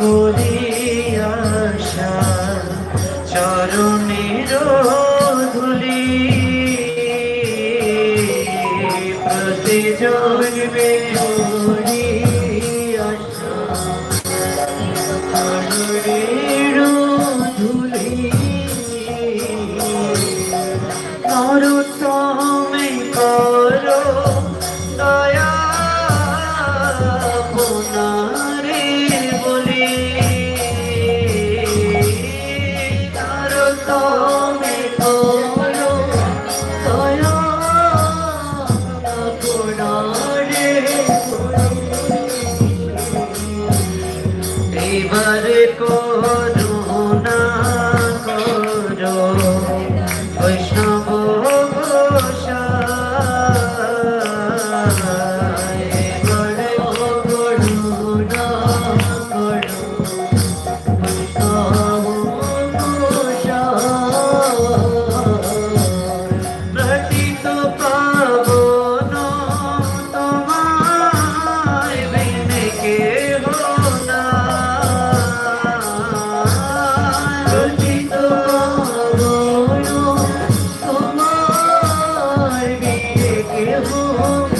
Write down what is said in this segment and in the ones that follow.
করে प्रभु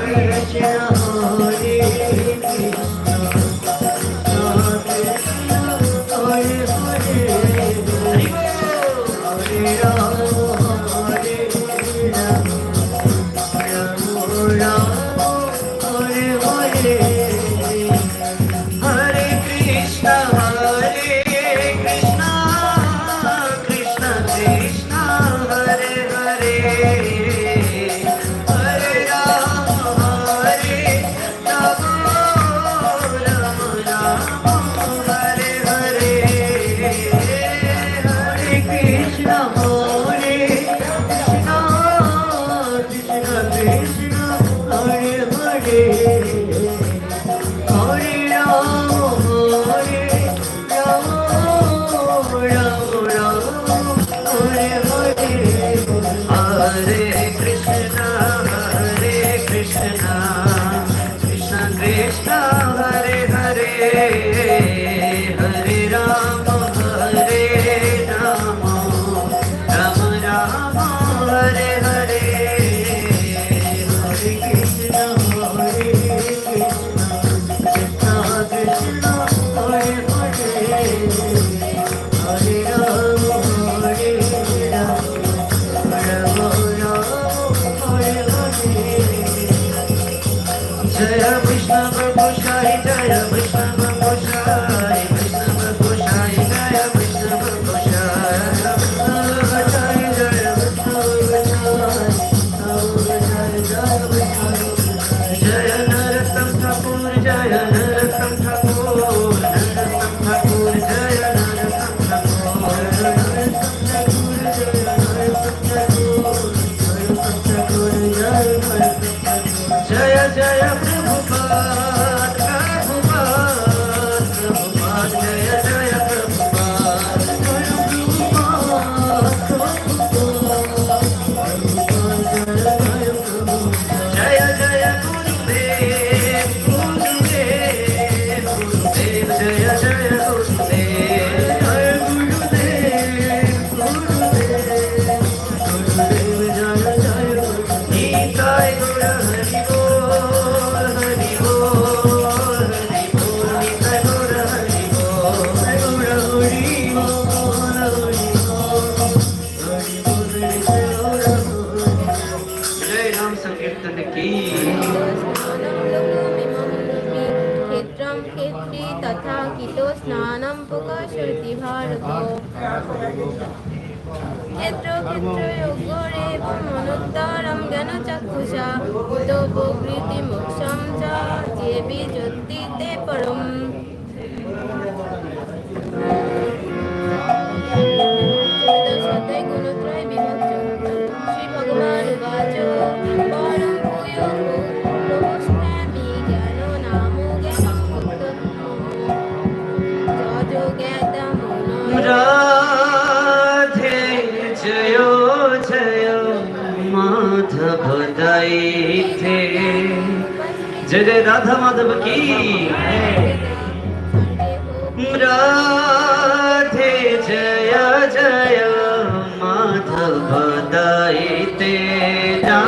Amen. ক্ষেত্রী তথা কিতো স্নানম প্রকাশয়তি ভারত ক্ষেত্র ক্ষেত্রয়োগরেব মনোত্তরম জ্ঞানচক্ষুষা কুতো दैथे जय जय राधा माधव की राधे जय जय माधव दैते राधे